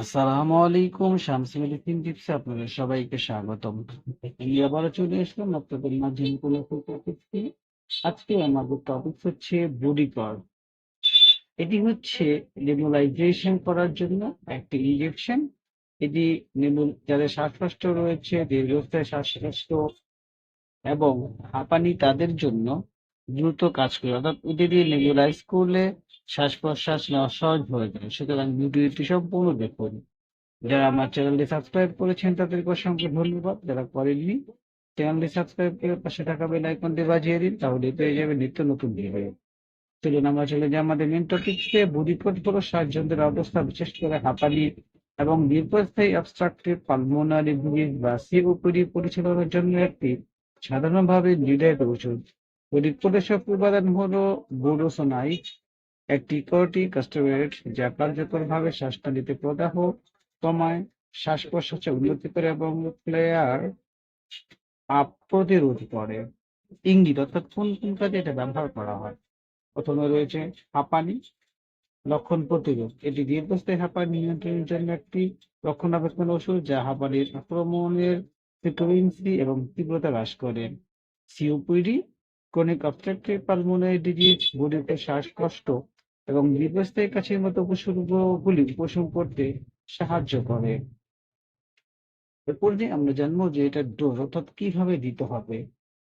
আসসালামু আলাইকুম, শামসুল মেডিসিন টিপসে আপনাদের সবাইকে স্বাগতম। আবারও চলে আসলাম আপনাদের মাঝে আজকে আমাদের টপিক হচ্ছে বডি কর এটি হচ্ছে নেবুলাইজেশন করার জন্য একটি ইনজেকশন এটি নেবুল, যাদের শ্বাসকষ্ট রয়েছে, দীর্ঘস্থায়ী শ্বাসকষ্ট এবং হাঁপানি, তাদের জন্য দ্রুত কাজ করে। অর্থাৎ এটি দিয়ে নেবুলাইজ করলে শ্বাস প্রশ্বাস নেওয়া সহজ হয়ে যায় সুতরাং ভিডিওটি সম্পূর্ণ দেখুন। যারা আমার চ্যানেলটি সাবস্ক্রাইব করেছেন, তাদেরকে অসংখ্য ধন্যবাদ। যারা করেননি, চ্যানেলটি সাবস্ক্রাইব করে পাশে থাকা বেল আইকনটি বাজিয়ে দিন, তাহলে পেয়ে যাবে নিত্য নতুন ভিডিও। চলুন আমরা চলে যাই আমাদের মেন টপিকসে বুড়িপট হলো অবস্থা বিশেষ করে হাঁপানি এবং দীর্ঘস্থায়ী অবস্ট্রাকটিভ পালমোনারি ডিজিজ বা সিওপিডি পরিচালনার জন্য একটি সাধারণভাবে নির্ধারিত ওষুধ বুড়িপটের সব উপাদান হলো বোরোসোনাইট একটি কর্টিকস্টেরয়েড যা কার্যকরভাবে শ্বাসনালীতে প্রদাহ কমায় শ্বাস প্রশ্বাসে উন্নতি করে এবং ফ্লেয়ার আপ প্রতিরোধ করে। ইঙ্গিত অর্থাৎ কোন কোন কাজে এটা ব্যবহার করা হয়? প্রথমে রয়েছে হাঁপানি, লক্ষণ প্রতিরোধ। এটি দীর্ঘস্থায়ী হাঁপানি নিয়ন্ত্রণের জন্য একটি রক্ষণাবেক্ষণ ওষুধ যা হাঁপানির আক্রমণের ফ্রিকুয়েন্সি এবং তীব্রতা হ্রাস করে। COPD, chronic obstructive pulmonary disease, বডিতে শ্বাসকষ্ট এবং দীর্ঘস্থায়ী কাশির মতো উপসর্গগুলি উপশম করতে সাহায্য করে। এরপর যে আমরা জানব যে এটা ডোজ অর্থাৎ কীভাবে দিতে হবে,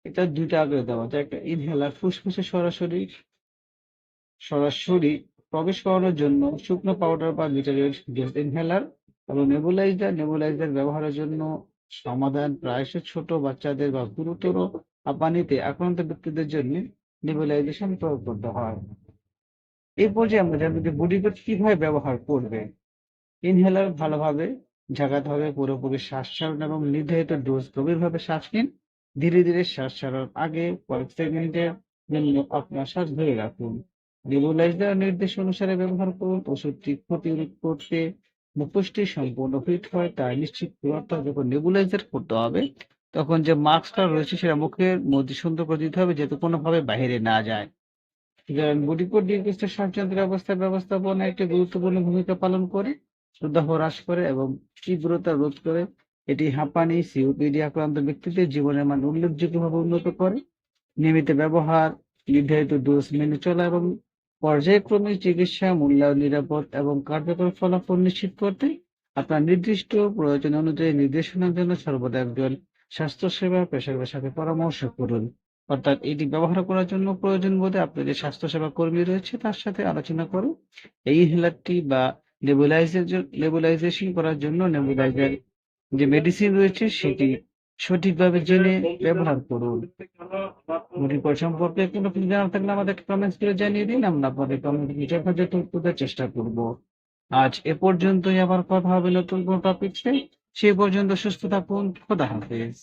এটা দুইটা আগে দেওয়া যায়। একটা ইনহেলার ফুসফুসে সরাসরি সরাসরি প্রবেশ করানোর জন্য শুকনো পাউডার বা লিটারের গ্যাস ইনহেলার এবং নেবুলাইজার নেবুলাইজার ব্যবহারের জন্য সমাধান প্রায়শ ছোট বাচ্চাদের বা গুরুতর আপানিতে আক্রান্ত ব্যক্তিদের জন্য নেবুলাইজেশন প্রয়োগ করতে হয়। এই পর্যায়ে আমরা জানব যে বডিগার্ড কীভাবে ব্যবহার করবে। ইনহেলার ভালোভাবে ঝাঁকাতে হবে, পুরোপুরি শ্বাস ছাড়ুন এবং নির্ধারিত ডোজ গভীরভাবে শ্বাস নিন। ধীরে ধীরে শ্বাস ছাড়ার আগে কয়েক সেকেন্ডের জন্য আপনার শ্বাস ধরে রাখুন। নেবুলাইজার নির্দেশ অনুসারে ব্যবহার করুন। ওষুধটি প্রতিরোধ করতে মুখোশটি সম্পূর্ণ ফিট হয় তা নিশ্চিত যখন নেবুলাইজার করতে হবে, তখন যে মাস্কটা রয়েছে সেটা মুখের মধ্যে সুন্দর করে দিতে হবে, যাতে কোনোভাবে বাইরে না যায়। বডিকোড নির্দিষ্ট শ্বাসযন্ত্রের অবস্থা ব্যবস্থাপনায় একটি গুরুত্বপূর্ণ ভূমিকা পালন করে প্রদাহ হ্রাস করে এবং তীব্রতা রোধ করে, এটি হাঁপানি সিওপিডি আক্রান্ত ব্যক্তিদের জীবনের মান উল্লেখযোগ্যভাবে উন্নত করে, নিয়মিত ব্যবহার, নির্ধারিত ডোজ মেনে চলা এবং পর্যায়ক্রমে চিকিৎসা, মূল্যায়ন নিরাপদ এবং কার্যকর ফলাফল নিশ্চিত করতে আপনার নির্দিষ্ট প্রয়োজন অনুযায়ী নির্দেশনার জন্য সর্বদা একজন স্বাস্থ্যসেবা পেশাদারের সাথে পরামর্শ করুন। অর্থাৎ এটি ব্যবহার করার জন্য প্রয়োজন বোধে আপনার যে স্বাস্থ্যসেবা কর্মী রয়েছে, তার সাথে আলোচনা করুন। এই ইনহেলারটি বা নেবুলাইজার নেবুলাইজেশন করার জন্য নেবুলাইজার যে মেডিসিন রয়েছে, সেটি সঠিকভাবে জেনে ব্যবহার করুন। রিপোর্ট সম্পর্কে কোনো কিছু জানার থাকলে আমাদের কমেন্টস করে জানিয়ে দিন, আমরা আপনাদের কমেন্ট যথাযথ উত্তর চেষ্টা করব। আজ এ পর্যন্তই, আবার কথা হবে নতুন কোনো টপিকসে সেই পর্যন্ত সুস্থ থাকুন, খোদা হাফেজ।